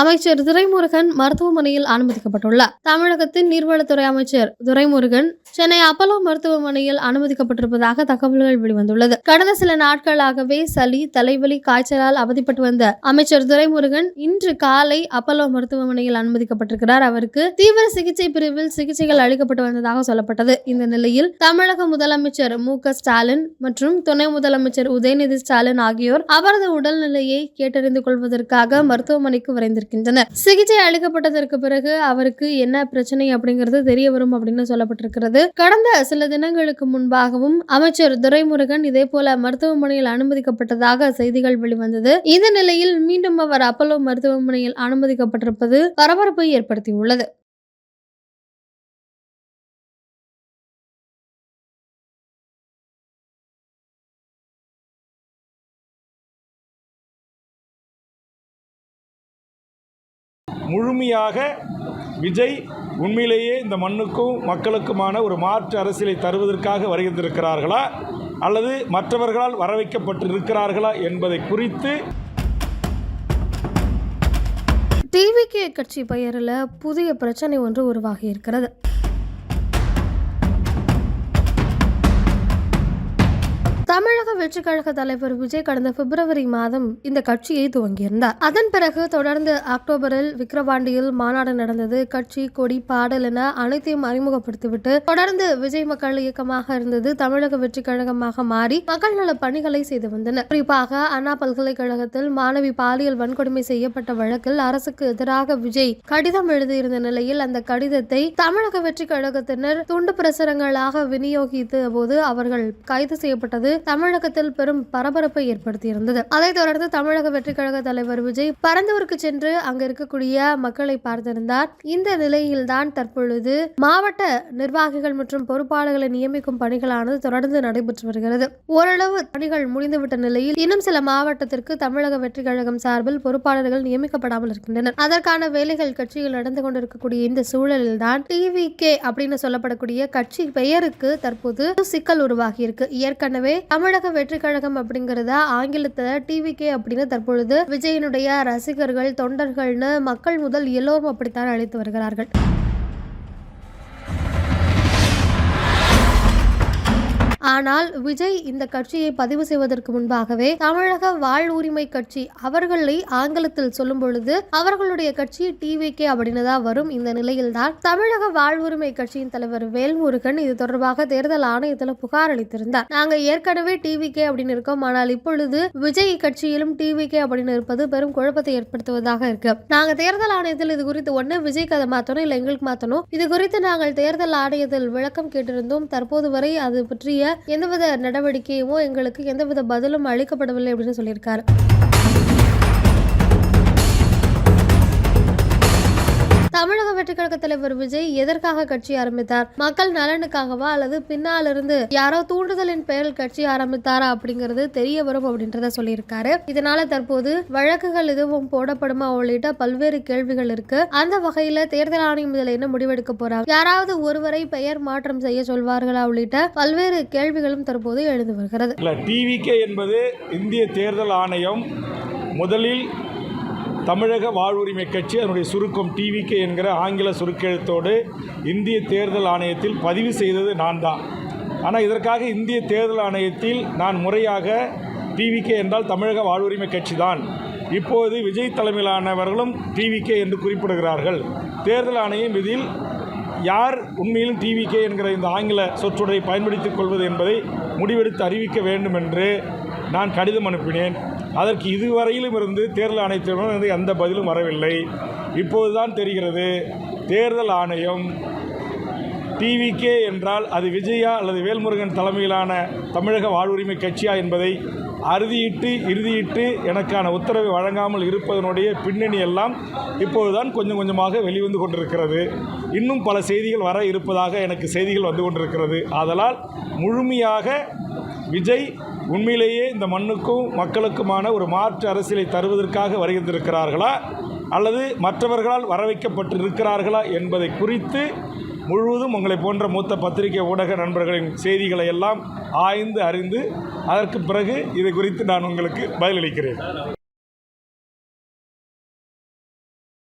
அமைச்சர் துரைமுருகன் மருத்துவமனையில் அனுமதிக்கப்பட்டுள்ளார். தமிழகத்தின் நீர்வளத்துறை அமைச்சர் துரைமுருகன் சென்னை அப்பலோ மருத்துவமனையில் அனுமதிக்கப்பட்டிருப்பதாக தகவல்கள் வெளிவந்துள்ளது. கடந்த சில நாட்களாகவே சளி தலைவலி காய்ச்சலால் அவதிப்பட்டு வந்த அமைச்சர் துரைமுருகன் இன்று காலை அப்பலோ மருத்துவமனையில் அனுமதிக்கப்பட்டிருக்கிறார். அவருக்கு தீவிர சிகிச்சை பிரிவில் சிகிச்சைகள் அளிக்கப்பட்டு வந்ததாக சொல்லப்பட்டது. இந்த நிலையில் தமிழக முதலமைச்சர் மு. ஸ்டாலின் மற்றும் துணை முதலமைச்சர் உதயநிதி ஸ்டாலின் ஆகியோர் அவரது உடல்நிலையை கேட்டறிந்து கொள்வதற்காக மருத்துவமனைக்கு இருக்கின்றனர் சிகிச்சை அளிக்கப்பட்டதற்கு பிறகு அவருக்கு என்ன பிரச்சனை அப்படிங்கிறது தெரிய வரும் அப்படின்னு சொல்லப்பட்டிருக்கிறது. கடந்த சில தினங்களுக்கு முன்பாகவும் அமைச்சர் துரைமுருகன் இதே போல மருத்துவமனையில் அனுமதிக்கப்பட்டதாக செய்திகள் வெளிவந்தது. இந்த நிலையில் மீண்டும் அவர் அப்பல்லோ மருத்துவமனையில் அனுமதிக்கப்பட்டிருப்பது பரபரப்பை ஏற்படுத்தியுள்ளது. முழுமையாக விஜய் உண்மையிலேயே இந்த மண்ணுக்கும் மக்களுக்குமான ஒரு மாற்று அரசியலை தருவதற்காக வருகின்றிருக்கிறார்களா? அல்லது மற்றவர்களால் வரவைக்கப்பட்டிருக்கிறார்களா என்பதை குறித்து டிவிகே கட்சி பெயரில் புதிய பிரச்சனை ஒன்று உருவாகி இருக்கிறது வெற்றி கழக தலைவர் விஜய் கடந்த பிப்ரவரி மாதம் இந்த கட்சியை துவங்கியிருந்தார். அதன் பிறகு தொடர்ந்து அக்டோபரில் விக்கிரவாண்டியில் மாநாடு நடந்தது. கட்சி கொடி பாடல் என அனைத்தையும் அறிமுகப்படுத்திவிட்டு தொடர்ந்து விஜய் மக்கள் இயக்கமாக இருந்தது. தமிழக வெற்றி கழகமாக மாறி மக்கள் நல பணிகளை செய்து வந்தனர். குறிப்பாக அண்ணா பல்கலைக்கழகத்தில் மாணவி பாலியல் வன்கொடுமை செய்யப்பட்ட வழக்கில் அரசுக்கு எதிராக விஜய் கடிதம் எழுதியிருந்த நிலையில் அந்த கடிதத்தை தமிழக வெற்றி கழகத்தினர் துண்டு பிரசுரங்களாக விநியோகித்த போது அவர்கள் கைது செய்யப்பட்டது. தமிழக தமிழகத்தில் பெரும் பரபரப்பை ஏற்படுத்தியிருந்தது. அதைத் தொடர்ந்து தமிழக வெற்றி கழக தலைவர் விஜய் பரந்தூருக்கு சென்று அங்க இருக்கக்கூடிய மக்களை பார்த்திருந்தார். இந்த நிலையில்தான் தற்பொழுது மாவட்ட நிர்வாகிகள் மற்றும் பொறுப்பாளர்களை நியமிக்கும் பணிகளானது தொடர்ந்து நடைபெற்று வருகிறது. ஓரளவு பணிகள் முடிந்துவிட்ட நிலையில் இன்னும் சில மாவட்டத்திற்கு தமிழக வெற்றி கழகம் சார்பில் பொறுப்பாளர்கள் நியமிக்கப்படாமல் இருக்கின்றனர். அதற்கான வேலைகள் கட்சியில் நடந்து கொண்டிருக்கக்கூடிய இந்த சூழலில் தான் டிவி கே அப்படின்னு சொல்லப்படக்கூடிய கட்சி பெயருக்கு தற்போது சிக்கல் உருவாகி இருக்கு ஏற்கனவே தமிழக வெற்றி கழகம் அப்படிங்கறத ஆங்கிலத்துல டிவிகே அப்படின்னு தற்பொழுது விஜயனுடைய ரசிகர்கள் தொண்டர்கள்னு மக்கள் முதல் எல்லோரும் அப்படித்தான் அழைத்து வருகிறார்கள். ஆனால் விஜய் இந்த கட்சியை பதிவு செய்வதற்கு முன்பாகவே தமிழக வாழ் உரிமை கட்சி அவர்களை ஆங்கிலத்தில் சொல்லும் பொழுது அவர்களுடைய கட்சி டிவிகே அப்படின்னு தான் வரும் இந்த நிலையில்தான் தமிழக வாழ்வுரிமை கட்சியின் தலைவர் வேல்முருகன் இது தொடர்பாக தேர்தல் ஆணையத்தில் புகார் அளித்திருந்தார். நாங்க ஏற்கனவே டிவிகே அப்படின்னு இருக்கோம். ஆனால் இப்பொழுது விஜய் கட்சியிலும் டிவிகே அப்படின்னு இருப்பது பெரும் குழப்பத்தை ஏற்படுத்துவதாக இருக்கு. நாங்க தேர்தல் ஆணையத்தில் இது குறித்து ஒன்னு விஜய்க்கு அதை மாத்தணும் இல்ல எங்களுக்கு மாத்தணும். இது குறித்து நாங்கள் தேர்தல் ஆணையத்தில் விளக்கம் கேட்டிருந்தோம். தற்போது வரை அது பற்றிய எந்தவித நடவடிக்கையும் எங்களுக்கு எந்தவித பதிலும் அளிக்கப்படவில்லை அப்படின்னு சொல்லியிருக்காரு. தமிழக வெற்றி கழக தலைவர் விஜய் எதற்காக கட்சி ஆரம்பித்தார்? மக்கள் நலனுக்காகவா அல்லது பின்னால் இருந்து யாரோ தூண்டுதலின் பெயரில் கட்சி ஆரம்பித்தாரா அப்படிங்கிறது தெரிய வரும் அப்படின்றத சொல்லியிருக்காரு. இதனால தற்போது வழக்குகள் எதுவும் போடப்படுமா உள்ளிட்ட பல்வேறு கேள்விகள் இருக்கு. அந்த வகையில தேர்தல் ஆணையம் இதில் என்ன முடிவெடுக்க போறாங்க யாராவது ஒருவரை பெயர் மாற்றம் செய்ய சொல்வார்களா உள்ளிட்ட பல்வேறு கேள்விகளும் தற்போது எழுந்து வருகிறது. டிவிகே என்பது இந்திய தேர்தல் ஆணையம் முதலில் தமிழக வாழ்வுரிமை கட்சி அதனுடைய சுருக்கம் டிவிகே என்கிற ஆங்கில சுருக்கெழுத்தோடு இந்திய தேர்தல் ஆணையத்தில் பதிவு செய்தது நான் தான் ஆனால் இதற்காக இந்திய தேர்தல் ஆணையத்தில் நான் முறையாக டிவிகே என்றால் தமிழக வாழ்வுரிமை கட்சி தான் இப்போது விஜய் தலைமையிலானவர்களும் டிவிகே என்று குறிப்பிடுகிறார்கள். தேர்தல் ஆணையம் இதில் யார் உண்மையிலும் டிவிகே என்கிற இந்த ஆங்கில சொற்றொடரை பயன்படுத்திக் கொள்வது என்பதை முடிவெடுத்து அறிவிக்க வேண்டும் என்று நான் கடிதம் அனுப்பினேன். அதற்கு இதுவரையிலும் இருந்து தேர்தல் ஆணையத்திடமிருந்து எந்த பதிலும் வரவில்லை. இப்போதுதான் தெரிகிறது தேர்தல் ஆணையம் டிவிகே என்றால் அது விஜயா அல்லது வேல்முருகன் தலைமையிலான தமிழக வாழ்வுரிமை கட்சியா என்பதை அறுதியிட்டு இறுதியிட்டு எனக்கான உத்தரவை வழங்காமல் இருப்பதனுடைய பின்னணி எல்லாம் இப்போதுதான் கொஞ்சம் கொஞ்சமாக வெளிவந்து கொண்டிருக்கிறது. இன்னும் பல செய்திகள் வர இருப்பதாக எனக்கு செய்திகள் வந்து கொண்டிருக்கிறது. ஆதலால் முழுமையாக விஜய் உண்மையிலேயே இந்த மண்ணுக்கும் மக்களுக்குமான ஒரு மாற்று அரசியலை தருவதற்காக வருகின்றிருக்கிறார்களா? அல்லது மற்றவர்களால் வரவைக்கப்பட்டிருக்கிறார்களா என்பதை குறித்து முழுவதும் உங்களை போன்ற மூத்த பத்திரிகை ஊடக நண்பர்களின் செய்திகளை எல்லாம் ஆய்ந்து அறிந்து அதற்கு பிறகு இது குறித்து நான் உங்களுக்கு பதிலளிக்கிறேன்.